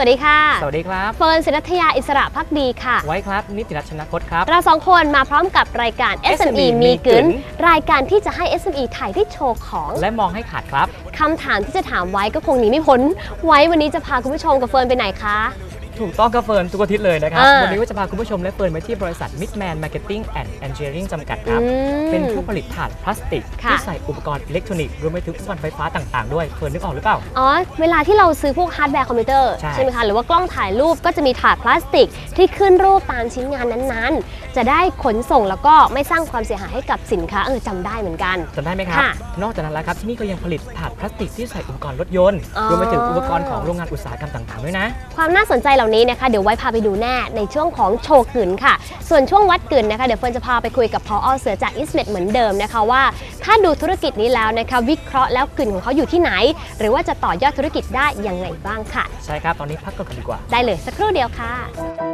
สวัสดีค่ะ สวัสดีครับ เฟิร์นศิรัทยาอิสระพักดีค่ะ ไว้ครับ นิติรัชนคตครับ เราสองคนมาพร้อมกับรายการ SME SME มีกึนมีกึ๋นรายการที่จะให้ SME ถ่ายได้โชว์ของ และมองให้ขาดครับ คำถามที่จะถามไว้ก็คงหนีไม่พ้น ไว้วันนี้จะพาคุณผู้ชมกับเฟิร์นไปไหนคะ ถูกต้องกับเฟิร์นทุกอาทิตย์เลยนะครับ อ่าวันนี้ก็จะพาคุณผู้ชมและเฟิร์นไปที่บริษัท Midman Marketing and Engineering จำกัดครับ อืมเป็นผู้ผลิตถ่านพลาสติก ค่ะ ที่ใส่อุปกรณ์อิเล็กทรอนิกส์รวมไปถึงอุปกรณ์ไฟฟ้าต่างๆด้วยเฟิร์นนึกออกหรือเปล่า อ๋อ เวลาที่เราซื้อพวกฮาร์ดแวร์คอมพิวเตอร์ใช่ ไหมคะ หรือว่ากล้องถ่ายรูปก็จะมีถาดพลาสติกที่ขึ้นรูปตามชิ้นงานนั้นๆ จะได้ขนส่งแล้วก็ไม่สร้างความเสียหายให้กับสินค้าเออจำได้เหมือนกัน จำได้ไหมครับ ค่ะนอกจากนั้นแล้วครับ ที่นี่ก็ยังผลิตถาดพลาสติกที่ใส่อุปกรณ์รถยนต์ อ๋อ รวมไปถึงอุปกรณ์ของโรงงานอุตสาหกรรมต่างๆด้วยนะ ความน่าสนใจเหล่านี้นะคะเดี๋ยวไว้พาไปดูแน่ในช่วงของโชว์กึนค่ะ ส่วนช่วงวัดกึนนะคะเดี๋ยวเฟิร์นจะพาไปคุยกับพออเสือจากอิสเมดเหมือนเดิมนะคะว่า ถ้าดูธุรกิจนี้แล้วนะคะวิเคราะห์แล้วกึนของเขาอยู่ที่ไหน หรือว่าจะต่อยอดธุรกิจได้ยังไงบ้างค่ะ ใช่ครับ ตอนนี้พักก่อนดีกว่า ได้เลยสักครู่เดียวค่ะ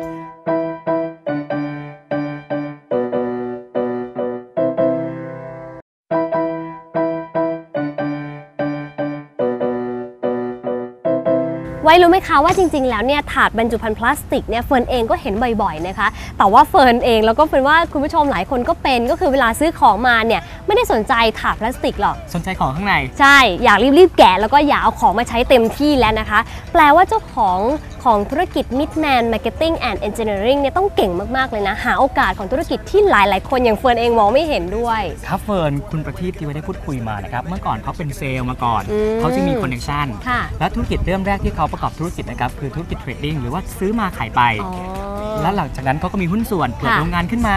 ไว้รู้ไหมคะว่าจริงๆ แล้วเนี่ยถาดบรรจุภัณฑ์พลาสติกเนี่ยเฟิร์นเองก็เห็นบ่อยๆนะคะ แต่ว่าเฟิร์นเองแล้วก็เฟิร์นว่าคุณผู้ชมหลายคนก็เป็นก็คือเวลาซื้อของมาเนี่ยไม่ได้สนใจถาดพลาสติกหรอก สนใจของข้างใน ใช่ อยากรีบๆแกะแล้วก็อยากเอาของมาใช้เต็มที่แล้วนะคะ แปลว่าเจ้าของ ของธุรกิจ Midman Marketing and Engineering เนี่ยต้องเก่งมาก ๆ เลยนะ หาโอกาสของธุรกิจที่หลาย ๆ คนอย่างเฟิร์นเองมองไม่เห็นด้วย ครับเฟิร์นคุณประทีปที่ไว้ได้พูดคุยมานะครับ เมื่อก่อนเขาเป็นเซลล์มาก่อน อืมเขาจะมีคอนเนคชั่นค่ะ และธุรกิจเริ่มแรกที่เขาประกอบธุรกิจนะครับ คือธุรกิจเทรดดิ้งหรือว่าซื้อมาขายไป อ๋อ แล้วหลังจากนั้นเขาก็มีหุ้นส่วนเปิดค่ะโรงงานขึ้นมา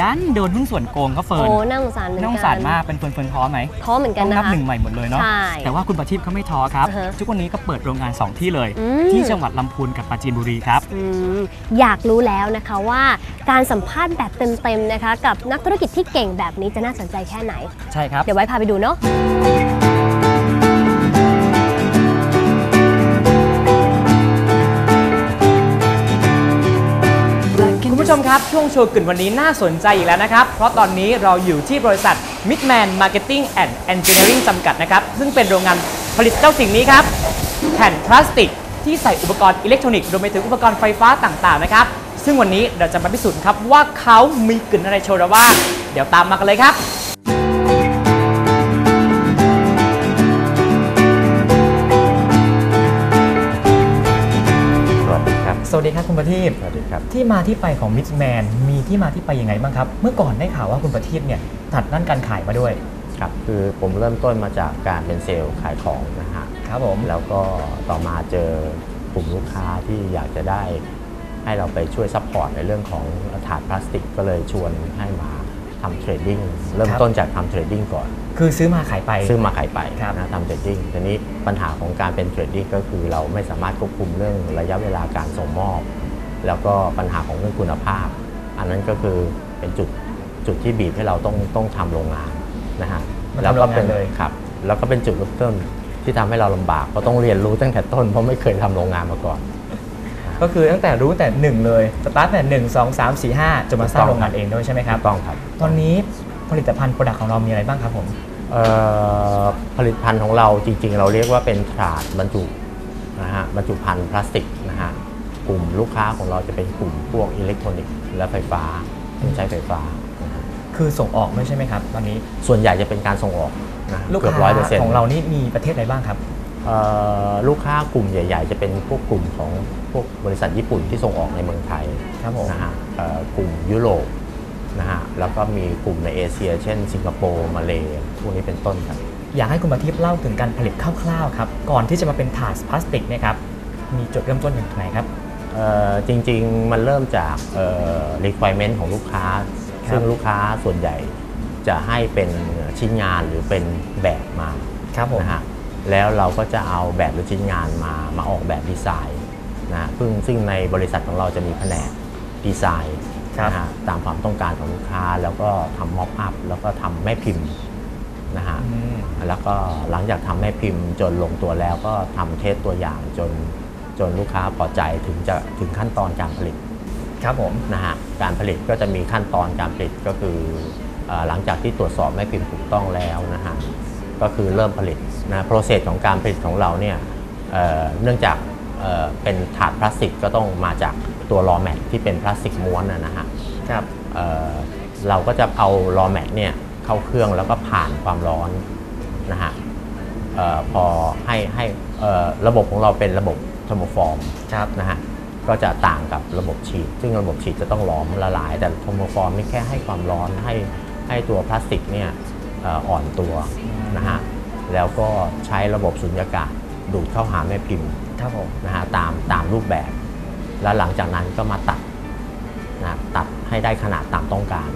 ดันโดนหุ้นส่วนโกงเขาเฟิร์นโอ้น่าสงสารเหมือนน่าสกังสารมากเป็นเฟิร์นเฟิร์นท้อไหมท้อเหมือนกัต้นองนะนับคะหนึ่งใหม่หมดเลยเนาะใช่แต่ว่าคุณประทีปเขาไม่ท้อครับอ่าฮะทุกวันนี้ก็เปิดโรงงาน 2 ที่เลยอืมที่จังหวัดลำพูนกับปราจีนบุรีครับอืมอยากรู้แล้วนะคะว่าการสัมภาษณ์แบบเต็มๆนะคะ กับนักธุรกิจที่เก่งแบบนี้จะน่าสนใจแค่ไหนใช่ครับเดี๋ยวไว้พาไปดูเนาะ ผู้ชมครับ ช่วงโชว์กึ่นวันนี้น่าสนใจอีกแล้วนะครับ เพราะตอนนี้เราอยู่ที่บริษัท Midman Marketing and Engineering จำกัดนะครับ ซึ่งเป็นโรงงานผลิตเจ้าสิ่งนี้ครับ แผ่นพลาสติก ที่ใส่อุปกรณ์อิเล็กทรอนิกส์รวมไปถึงอุปกรณ์ไฟฟ้าต่างๆนะครับ ซึ่งวันนี้เราจะมาพิสูจน์ครับว่าเขามีกลิ่นอะไรโชว์เราบ้างเดี๋ยวตามมากันเลยครับ วัสดีครับสวัสดีครับคุณประทีปสวัสดีครับ ที่มาที่ไปของ Midman มีที่มาที่ไปยังไงบ้างครับ เมื่อก่อนได้ข่าวว่าคุณประทีปเนี่ยตัดด้านการขายมาด้วย ครับ คือผมเริ่มต้นมาจากการเป็นเซลล์ขายของนะฮะ ครับผม แล้วก็ต่อมาเจอกลุ่มลูกค้าที่อยากจะได้ ให้เราไปช่วยซัพพอร์ตในเรื่องของถาดพลาสติก ก็เลยชวนให้มาทำเทรดดิ้ง เริ่มต้นจากทำเทรดดิ้งก่อน คือซื้อมาขายไป ซื้อมาขายไปครับนะทำเทรดดิ้งทีนี้ปัญหาของการเป็นเทรดดิ้งก็คือเราไม่สามารถควบคุมเรื่องระยะเวลาการส่งมอบ แล้วก็ปัญหาของเรื่องคุณภาพ อันนั้นก็คือเป็นจุดจุดที่บีบให้เราต้องต้องทำโรงงานนะฮะมาทำแล้วก็เป็นโรงงานเลยครับ แล้วก็เป็นจุดเริ่มต้นที่ทำให้เราลำบากเพราะต้องเรียนรู้ตั้งแต่ต้นเพราะไม่เคยทำโรงงานมาก่อน ก็คือตั้งแต่รู้แต่หนึ่งเลยสตาร์ทแต่หนึ่งสองสามสี่ห้าจนมาสร้างถูกต้องโรงงานเองด้วยใช่ไหมครับต้องครับ ตอนนี้ผ ลิตภัณฑ์โปรดักต์ของเรามีอะไรบ้างครับผมเอ่อผลิตภัณฑ์ของเราจริง ๆ เราเรียกว่าเป็นถาดบรรจุนะฮะบรรจุภัณฑ์พลาสติกนะฮะกลุ่มลูกค้าของเราจะเป็นกลุ่มพวกอิเล็กทรอนิกส์และไฟฟ้าเครื่องใช้ไฟฟ้านะฮะคือส่งออกด้วยใช่ไหมครับ ตอนนี้ส่วนใหญ่จะเป็นการส่งออกนะลูกเกือบค้าร้อยเปอร์เซ็นต์ของเรานี่มีประเทศอะไรบ้างครับลูกค้ากลุ่มใหญ่ ๆ จะเป็นพวกกลุ่มของพวกบริษัทญี่ปุ่นที่ส่งออกในเมืองไทยครับผมนะฮะเอ่อกลุ่มยุโรป นะฮะแล้วก็มีกลุ่มในเอเชีย เช่น สิงคโปร์มาเลพวกนี้เป็นต้นครับ อยากให้คุณประทีปเล่าถึงการผลิตคร่าวๆครับก่อนที่จะมาเป็นถาดพลาสติกเนะครับมีจุดเริ่มต้นอย่างไรครับเอ่อจริงๆมันเริ่มจากเอ่อ requirement ของลูกค้าครับซึ่งลูกค้าส่วนใหญ่จะให้เป็นชิ้นงานหรือเป็นแบบมาครับผมนะฮะแล้วเราก็จะเอาแบบหรือชิ้นงานมามาออกแบบดีไซน์นะซึ่งซึ่งในบริษัทของเราจะมีแผนกดีไซน์ครับ นะฮะตามความต้องการของลูกค้า แล้วก็ทำม็อกอัพแล้วก็ทำแม่พิมพ์นะฮะอืมแล้วก็หลังจากทำแม่พิมพ์จนลงตัวแล้วก็ทำเทสตัวอย่างจนจนลูกค้าพอใจถึงจะถึงขั้นตอนการผลิตครับผมนะฮะการผลิตก็จะมีขั้นตอนการผลิตก็คือเอ่อหลังจากที่ตรวจสอบแม่พิมพ์ถูกต้องแล้วนะฮะก็คือเริ่มผลิตนะโปรเซสของการผลิตของเราเนี่ยเอ่อเนื่องจากเเอ่อเป็นถาดพลาสติกก็ต้องมาจาก ตัวลอแมทที่เป็นพลาสติกม้วนนะนะฮะครับ เอ่อเราก็จะเอาลอแมทเนี่ยเข้าเครื่องแล้วก็ผ่านความร้อนนะฮะเออพอให้ให้เอ่อระบบของเราเป็นระบบเทอร์โมฟอร์มครับนะฮะก็จะต่างกับระบบฉีด ซึ่งระบบฉีดจะต้องร้อนละลาย แต่เทอร์โมฟอร์มนี่แค่ให้ความร้อนให้ให้ตัวพลาสติกเนี่ยเอ่ออ่อนตัวนะฮะแล้วก็ใช้ระบบสุญญากาศดูดเข้าหาแม่พิมพ์ครับผมนะฮะตามตามรูปแบบ แล้วหลังจากนั้นก็มาตัดนะตัดให้ได้ขนาดตามต้องการ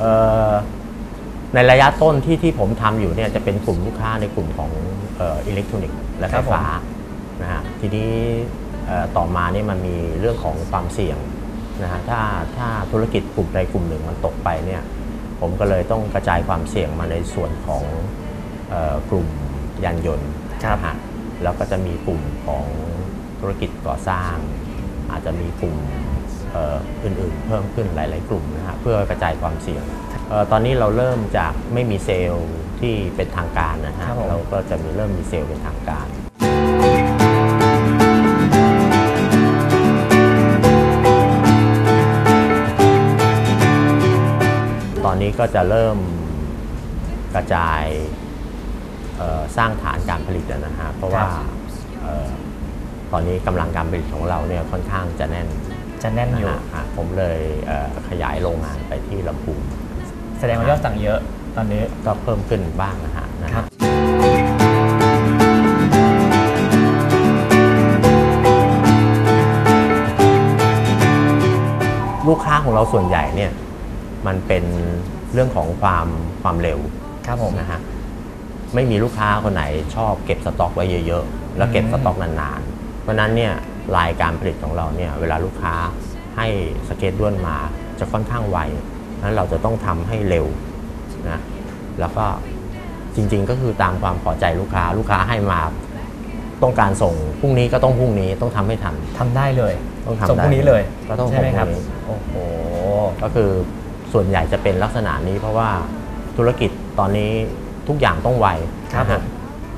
เอ่อในระยะต้นที่ที่ผมทำอยู่เนี่ยจะเป็นกลุ่มลูกค้าในกลุ่มของเอิเล็กทรอนิกส์และไฟฟ้านะฮะทีนี้เอ่อต่อมานี่มันมีเรื่องของความเสี่ยงนะฮะถ้าถ้าธุรกิจกลุ่มใดกลุ่มหนึ่งมันตกไปเนี่ย ผมก็เลยต้องกระจายความเสี่ยงมาในส่วนของเออกลุ่มยานยนต์นะฮะแล้วก็จะมีกลุ่มของธุรกิจก่อสร้าง อาจจะมีกลุ่มเอ่ออื่นๆ เพิ่มขึ้นหลาย ๆ กลุ่มนะฮะเพื่อกระจายความเสี่ยงเออตอนนี้เราเริ่มจากไม่มีเซลล์ที่เป็นทางการนะฮะครับผมเราก็จะมีเริ่มมีเซลล์เป็นทางการ ก็จะเริ่มกระจายเอ่อสร้างฐานการผลิตนะฮะ เพราะว่าเอ่อตอนนี้กำลังการผลิตของเราเนี่ยค่อนข้างจะแน่นจะแน่นนะอยู่ฮะฮะผมเลยเอ่อขยายโรงงานไปที่ลำพูนแสดงว่ายอดสั่งเยอะตอนนี้ก็เพิ่มขึ้นบ้างนะฮะนะครัฮะบลูกค้าของเราส่วนใหญ่เนี่ยมันเป็น เรื่องของความความเร็วครับผมนะฮะไม่มีลูกค้าคนไหนชอบเก็บสต็อกไว้เยอะๆ แล้วเก็บอืมสต็อกนานๆ เพราะฉะนั้นเนี่ยรายการผลิตของเราเนี่ยเวลาลูกค้าให้สเกตด้วนมาจะค่อนข้างไวนั้นเราจะต้องทำให้เร็วนะแล้วก็จริง ๆ ก็คือตามความพอใจลูกค้าลูกค้าให้มาต้องการส่งพรุ่งนี้ก็ต้องพรุ่งนี้ต้องทำให้ทันทำได้เลย ต้องทำส่งพรุ่งนี้ได้เลยก็ต้องใช่ไหมส่งพรุ่งครับนี้โอ้โหก็คือ ส่วนใหญ่จะเป็นลักษณะนี้เพราะว่าธุรกิจตอนนี้ทุกอย่างต้องไวครับนะฮะ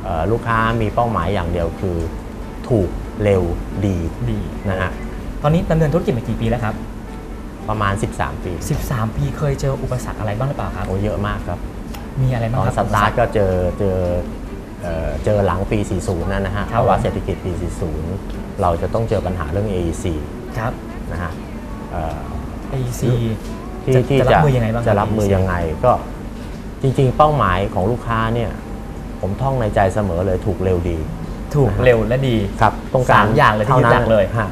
เอ่อลูกค้ามีเป้าหมายอย่างเดียวคือ ถูกเร็วดีดีนะฮะตอนนี้ดำเนินธุรกิจมากี่ปีแล้วครับ ประมาณ 13 ปี 13 ปีเคยเจออุปสรรคอะไรบ้างหรือเปล่าครับโอ้เยอะมากครับ มีอะไรบ้าตงอนครับสตาร์ทอุปก็เจอเจอเอ่อเจอหลังปี 40 นั่นนะฮะครับภาวะผมเศรษฐกิจปี 40 เราจะต้องเจอปัญหาเรื่อง AEC ครับนะฮะเอ่อ AEC ที่จะที่จะรับมือยังไงบ้างครับจะรับมือ AEC ยังไงก็จริง ๆ เป้าหมายของลูกค้าเนี่ย ผมท่องในใจเสมอเลยถูกเร็วดี ถูกเร็วและดีครับต้องการสามอย่างเลยที่ยึดหลักเลยฮะ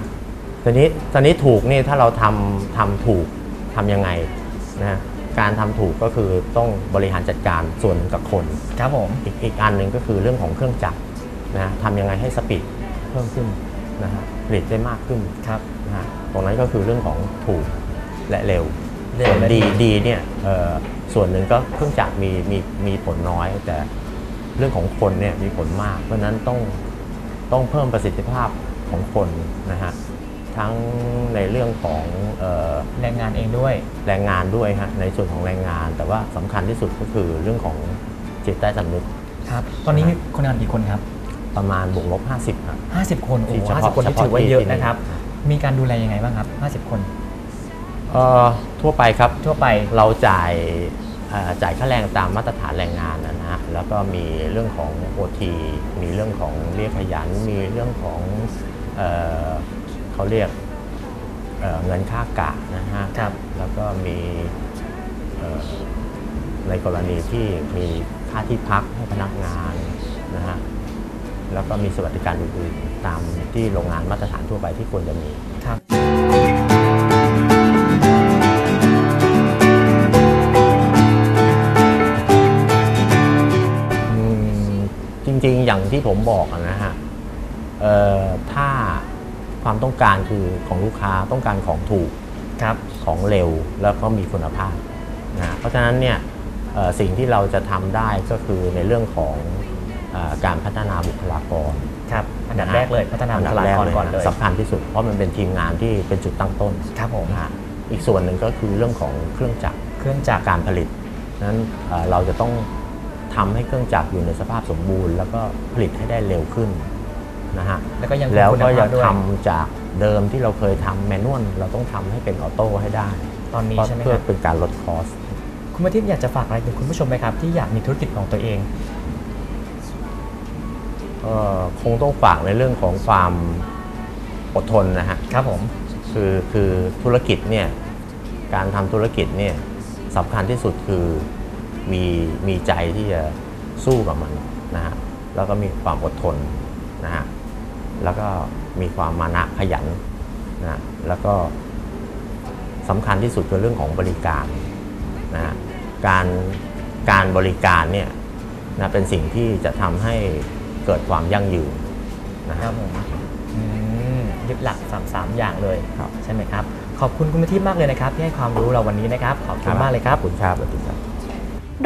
ตอนนี้ตอนนี้ถูกนี่ถ้าเราทำทำถูกทำยังไงนะฮะการทำถูกก็คือต้องบริหารจัดการส่วนกับคนครับผมอีกอีกอันหนึ่งก็คือเรื่องของเครื่องจักรนะฮะทำยังไงให้สปีดเพิ่มขึ้นนะฮะผลิตได้มากขึ้นครับนะฮะตรงนั้นก็คือเรื่องของถูกและเร็ว เร็วส่วนและดีดีดีเนี่ยเอ่อส่วนหนึ่งก็เครื่องจักรมีมีมีผลน้อย แต่เรื่องของคนเนี่ยมีผลมาก เพราะฉะนั้นต้องต้องเพิ่มประสิทธิภาพของคนนะฮะทั้งในเรื่องของเอ่อแรงงานเองด้วยแรงงานด้วยฮะในส่วนของแรงงาน แต่ว่าสำคัญที่สุดก็คือเรื่องของจิตใต้สำนึกครับตอนนี้มีคนงานกี่คนครับ ประมาณบวกลบ50ครับ50 คนโอ้ที่โหเฉพาะ50คนที่เฉพาะถือว่าเยอะที่นี่นะครับ มีการดูแลยังไงบ้างครับ 50 คน เอ่อทั่วไปครับทั่วไปเราจ่ายเอ่อจ่ายค่าแรงตามมาตรฐานแรงงานนะฮะแล้วก็มีเรื่องของ OT มีเรื่องของเรียกขยัน มีเรื่องของเออเขาเรียกเอ่อเงินค่ากะนะฮะครับ แล้วก็มีเอ่อในกรณีที่มีค่าที่พักให้พนักงานนะฮะแล้วก็มีสวัสดิการอื่นๆตามที่โรงงานมาตรฐานทั่วไปที่ควรจะมี ริง ๆ อย่างที่ผมบอกอะนะฮะเอ่อถ้าความต้องการคือของลูกค้าต้องการของถูกครับของเร็วแล้วก็มีคุณภาพนะเพราะฉะนั้นเนี่ยเอ่อสิ่งที่เราจะทำได้ก็คือในเรื่องของเออการพัฒนาบุคลากรครับอันดับะฮะแรกเลยพัฒนาบุคลากรก่อนเลยสำคัญที่สุดเพราะมันเป็นทีมงานที่เป็นจุดตั้งต้นครับผมนะฮะอีกส่วนหนึ่งก็คือเรื่องของเครื่องจักรเคเครื่องจักรการผลิตนั้นเอ่อเราจะต้อง ทำให้เครื่องจักรอยู่ในสภาพสมบูรณ์ แล้วก็ผลิตให้ได้เร็วขึ้นนะฮะแล้วก็ยังคงแล้วคุณก็ภายัพงด้วยทำจากเดิมที่เราเคยทำแมนนวลเราต้องทำให้เป็นออโต้ให้ได้ ตอนนี้ใช่ไหมเพื่คอรับเป็นการลดคอสคุณมาทิพย์อยากจะฝากอะไรถึงคุณผู้ชมไหมครับ ที่อยากมีธุรกิจของตัวเองก็คงต้องฝากในเรื่องของความอดทนนะฮะครับผมคือคือธุรกิจเนี่ยการทำธุรกิจเนี่ยสำคัญที่สุดคือ มีมีใจที่จะสู้กับมันนะฮะแล้วก็มีความอดทนนะฮะแล้วก็มีความมานะขยันนะฮะแล้วก็สำคัญที่สุดคือเรื่องของบริการนะฮะการการบริการเนี่ยนะเป็นสิ่งที่จะทำให้เกิดความยั่งยืนนะคฮะรับผมอืมยึดหลักสามสามอย่างเลยครับใช่ไหมครับ ขอบคุณคุณมาทิพย์มากเลยนะครับ ที่ให้ความรู้เราวันนี้นะครับ ขอบคุณมากเลยครับขอบคุณครับสวัสดีครับ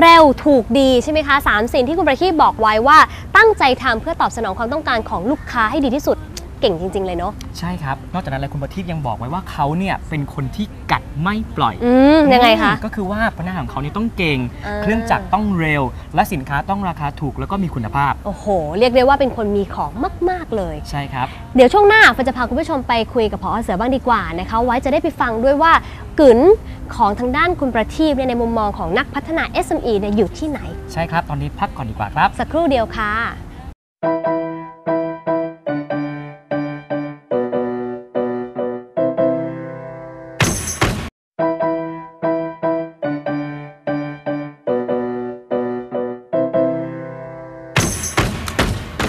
เร็วถูกดีใช่ไหมคะสามสิ่งที่คุณประทีปบอกไว้ว่าตั้งใจทำเพื่อตอบสนองความต้องการของลูกค้าให้ดีที่สุด เก่งจริง ๆ เลยเนาะใช่ครับ นอกจากนั้นแล้วคุณประทีปยังบอกไว้ว่าเขาเนี่ยเป็นคนที่กัดไม่ปล่อยอืมยังไงคะ ก็คือว่าพนักงานของเขาเนี่ยต้องเก่ง อ่า เครื่องจักรต้องเร็ว และสินค้าต้องราคาถูกแล้วก็มีคุณภาพ โอ้โห เรียกได้ว่าเป็นคนมีของมาก ๆ เลย ใช่ครับ เดี๋ยวช่วงหน้าเฟนจะพาคุณผู้ชมไปคุยกับพอเสือบ้างดีกว่านะคะไว้จะได้ไปฟังด้วยว่ากึ๋นของทางด้านคุณประทีปเนี่ยในมุมมองของนักพัฒนา SME เนี่ยอยู่ที่ไหน ใช่ครับ ตอนนี้พักก่อนดีกว่าครับ สักครู่เดียวค่ะ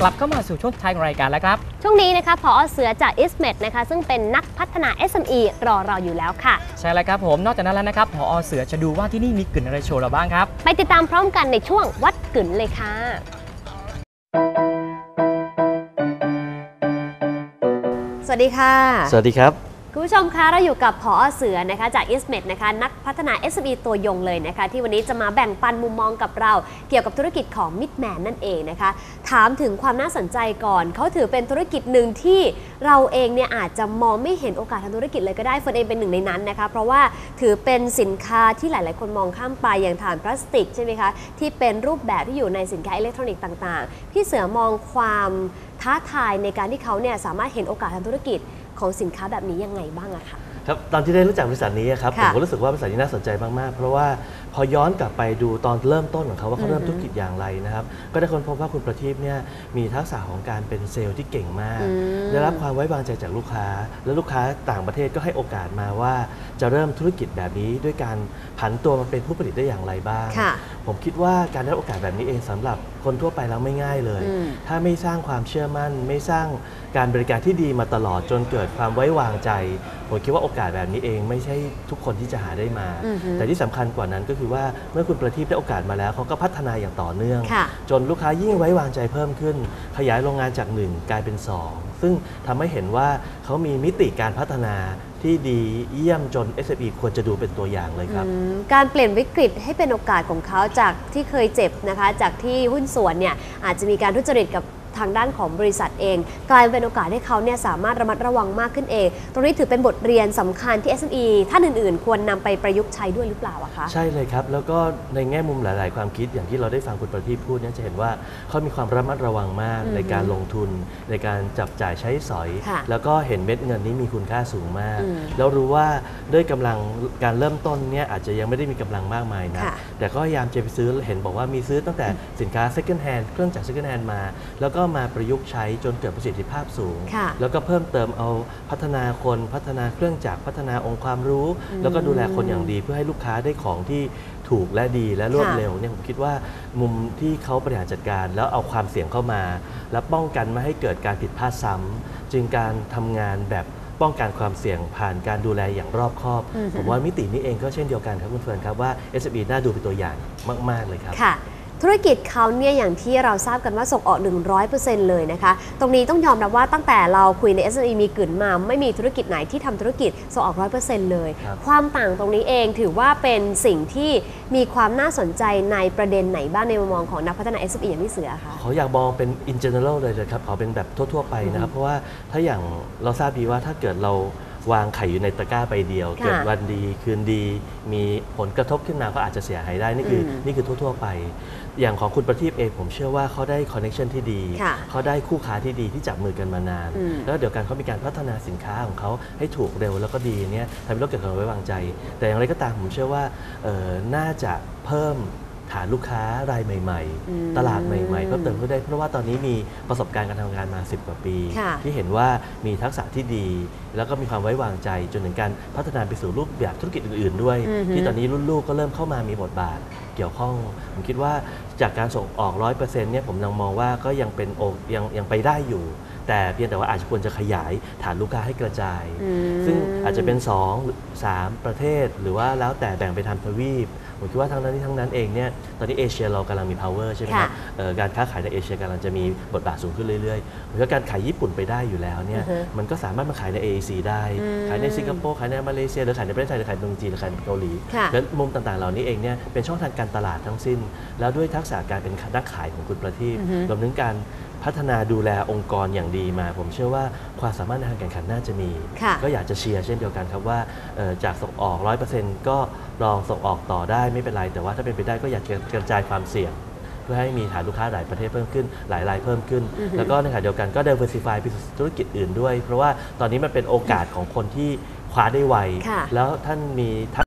ลับเข้ามาสู่ช่วงท้ายของรายการแล้วครับ ช่วงนี้นะคะพอเสือจาก ISMED นะคะซึ่งเป็นนักพัฒนา SME รอเราอยู่แล้วค่ะ ใช่แล้วครับผมนอกจากนั้นแล้วนะครับพอเสือจะดูว่าที่นี่มีกลิ่นอะไรโชว์เราบ้างครับ ไปติดตามพร้อมกันในช่วงวัดกึ๋นเลยค่ะสวัสดีค่ะ สวัสดีครับ คุณผู้ชมคะเราอยู่กับพอเสือนะคะจาก ISMED นะคะนักพัฒนา SME ตัวยงเลยนะคะ ที่วันนี้จะมาแบ่งปันมุมมองกับเรา เกี่ยวกับธุรกิจของ Midman นั่นเองนะคะ ถามถึงความน่าสนใจก่อน เขาถือเป็นธุรกิจหนึ่งที่เราเองเนี่ยอาจจะมองไม่เห็นโอกาสทางธุรกิจเลยก็ได้เฟิร์นเองเป็นหนึ่งในนั้นนะคะ เพราะว่าถือเป็นสินค้าที่หลาย ๆ คนมองข้ามไปอย่างถ่านพลาสติกใช่ไหมคะที่เป็นรูปแบบที่อยู่ในสินค้าอิเล็กทรอนิกส์ต่าง ๆ พี่เสือมองความท้าทายในการที่เขาเนี่ยสามารถเห็นโอกาสทางธุรกิจ ของสินค้าแบบนี้ยังไงบ้างอะคะ ครับตอนที่ได้รู้จักบริษัทนี้ครับค่ะผมก็รู้สึกว่าบริษัทนี้น่าสนใจมากๆ เพราะว่าพ อย้อนกลับไปดูตอนเริ่มต้นของเขาว่าเขาเริ่มอือฮึธุรกิจอย่างไรนะครับ ก็ได้ค้นพบว่าคุณประทีปเนี่ยมีทักษะของการเป็นเซลล์ที่เก่งมากอืมได้รับความไว้วางใจจากลูกค้า และลูกค้าต่างประเทศก็ให้โอกาสมาว่า จะเริ่มธุรกิจแบบนี้ด้วยการผันตัวมาเป็นผู้ผลิตได้อย่างไรบ้างค่ะผมคิดว่าการได้รับโอกาสแบบนี้เองสำหรับคนทั่วไปแล้วไม่ง่ายเลยอืมถ้าไม่สร้างความเชื่อมั่น ไม่สร้างการบริการที่ดีมาตลอดจนเกิดความไว้วางใจ ผมคิดว่าโอกาสแบบนี้เองไม่ใช่ทุกคนที่จะหาได้มาอือฮึแต่ที่สำคัญกว่านั้นก็คือว่าเมื่อคุณประทีปได้โอกาสมาแล้วเขาก็พัฒนาอย่างต่อเนื่องค่ะจนลูกค้ายิ่งไว้วางใจเพิ่มขึ้น ขยายโรงงานจาก 1 กลายเป็น 2 ซึ่งทำให้เห็นว่าเขามีมิติการพัฒนาที่ดีเยี่ยมจน SME ควรจะดูเป็นตัวอย่างเลยครับอืมการเปลี่ยนวิกฤตให้เป็นโอกาสของเขาจากที่เคยเจ็บนะคะ จากที่หุ้นส่วนเนี่ยอาจจะมีการทุจริตกับ ทางด้านของบริษัทเอง กลายเป็นโอกาสให้เขาเนี่ยสามารถระมัดระวังมากขึ้นเอง ตรงนี้ถือเป็นบทเรียนสำคัญที่ SME ท่านอื่นๆ ควรนำไปประยุกต์ใช้ด้วยหรือเปล่าอะคะ ใช่เลยครับ แล้วก็ในแง่มุมหลาย ๆ ความคิดอย่างที่เราได้ฟังคุณประทีปพูดเนี่ยจะเห็นว่าเขามีความระมัดระวังมากอือฮึในการลงทุน ในการจับจ่ายใช้สอยค่ะแล้วก็เห็นเม็ดเงินนี้มีคุณค่าสูงมากอืมแล้วรู้ว่าด้วยกำลังการเริ่มต้นเนี่ยอาจจะยังไม่ได้มีกำลังมากมายนะค่ะแต่ก็พยายามจะไปซื้อเห็นบอกว่ามีซื้อตั้งแต่สินค้า second hand เครื่องจักร second hand มา แล้วก็มาประยุกต์ใช้จนเกิดประสิทธิภาพสูงค่ะแล้วก็เพิ่มเติมเอาพัฒนาคนพัฒนาเครื่องจักรพัฒนาองค์ความรู้ แล้วก็ดูแลคนอย่างดีเพื่อให้ลูกค้าได้ของที่ถูกและดีและรวดค่ะเร็วเนี่ยผมคิดว่ามุมที่เขาบริหารจัดการ แล้วเอาความเสี่ยงเข้ามา และป้องกันไม่ให้เกิดการผิดพลาดซ้ำจึงการทำงานแบบป้องกันความเสี่ยงผ่านการดูแลอย่างรอบคอบอือฮึผมว่ามิตินี้เองก็เช่นเดียวกันครับคุณเฟิร์นครับว่า s อ b น่าดูเป็นตัวอย่างมาก ๆ เลยครับค่ะ ธุรกิจเขาเนี่ยอย่างที่เราทราบกันว่าส่งออก 100%เลยนะคะ ตรงนี้ต้องยอมรับว่าตั้งแต่เราคุยใน SME มีกลิ่นมา ไม่มีธุรกิจไหนที่ทำธุรกิจส่งออก 100%เลยครับความต่างตรงนี้เองถือว่าเป็นสิ่งที่มีความน่าสนใจในประเด็นไหนบ้างในมุมมองของนักพัฒนา SME อย่างพี่เสือคะขออยากมองเป็น in general เลยเลยครับขอเป็นแบบทั่ว ๆ ไปนะครับเพราะว่าถ้าอย่างเราทราบดีว่าถ้าเกิดเรา วางไข่อยู่ในตะกร้าใบเดียวค่ะเกิดวันดีคืนดี มีผลกระทบขึ้นมาก็อาจจะเสียหายได้นี่คืออมนี่คือทั่ว ๆ ไป อย่างของคุณประทีปเองผมเชื่อว่าเขาได้คอนเน t ชันที่ดี ค่ะเขาได้คู่ค้าที่ดีที่จับมือกันมานาน อืม แล้วเดี๋ยวกันเขามีการพัฒนาสินค้าของเขาให้ถูกเร็วแล้วก็ดีเนี่ยทำให้เราเกิดความไว้วางใจ แต่อย่างไรก็ตามผมเชื่อว่าเอ่อน่าจะเพิ่ม ฐานลูกค้ารายใหม่อืมๆตลาดใหม่ๆเพิ่มเติมขึ้นได้เพราะว่าตอนนี้มีประสบการณ์การทำงานมา 10 กว่าปีค่ะที่เห็นว่ามีทักษะที่ดี แล้วก็มีความไว้วางใจจนถึงการพัฒนาไปสู่รูปแบบธุรกิจอื่น ๆ ด้วยอือฮึที่ตอนนี้รุ่นลูกก็เริ่มเข้ามามีบทบาทเกี่ยวข้อง ผมคิดว่าจากการส่งออก 100%เนี่ยผมยังมองว่าก็ยังเป็นโอกยังยังไปได้อยู่ แต่เพียงแต่ว่าอาจจะควรจะขยายฐานลูกค้าให้กระจายอืมซึ่งอาจจะเป็น2หรือ3ประเทศ หรือว่าแล้วแต่แบ่งไปทำทวีป ผมคิดว่าทั้งนั้นที่ทั้งนั้นเองเนี่ยตอนนี้เอเชียเรากำลังมี power ใช่ไหมครับค่ะเอ่อการค้าขายในเอเชียกำลังจะมีบทบาทสูงขึ้นเรื่อยๆผมคิดว่าการขายญี่ปุ่นไปได้อยู่แล้วเนี่ยอือฮึมันก็สามารถมาขายใน AEC ได้อืมขายในสิงคโปร์ขายในมาเลเซียหรือขายในประเทศไทยหรือขายในเมืองจีนหรือขายในเกาหลีค่ะแล้วมุมต่างๆ เหล่านี้เองเนี่ยเป็นช่องทางการตลาดทั้งสิ้น แล้วด้วยทักษะการเป็นนักขายของคุณประทีปอือฮึรวมถึงการ พัฒนาดูแลองค์กรอย่างดีมา ผมเชื่อว่าความสามารถในทางแข่งขันน่าจะมี ค่ะก็อยากจะเชียร์เช่นเดียวกันครับว่าเอ่อจากส่งออก 100%ก็ลองส่งออกต่อได้ไม่เป็นไร แต่ว่าถ้าเป็นไปได้ก็อยากจะกระจายความเสี่ยง เพื่อให้มีฐานลูกค้าหลายประเทศเพิ่มขึ้น หลายรายเพิ่มขึ้น อือฮึ แล้วก็ในขณะเดียวกันก็ diversify ไปสู่ธุรกิจอื่นด้วย เพราะว่าตอนนี้มันเป็นโอกาสของคนที่คว้าได้ไว ค่ะ แล้วท่านมีทัก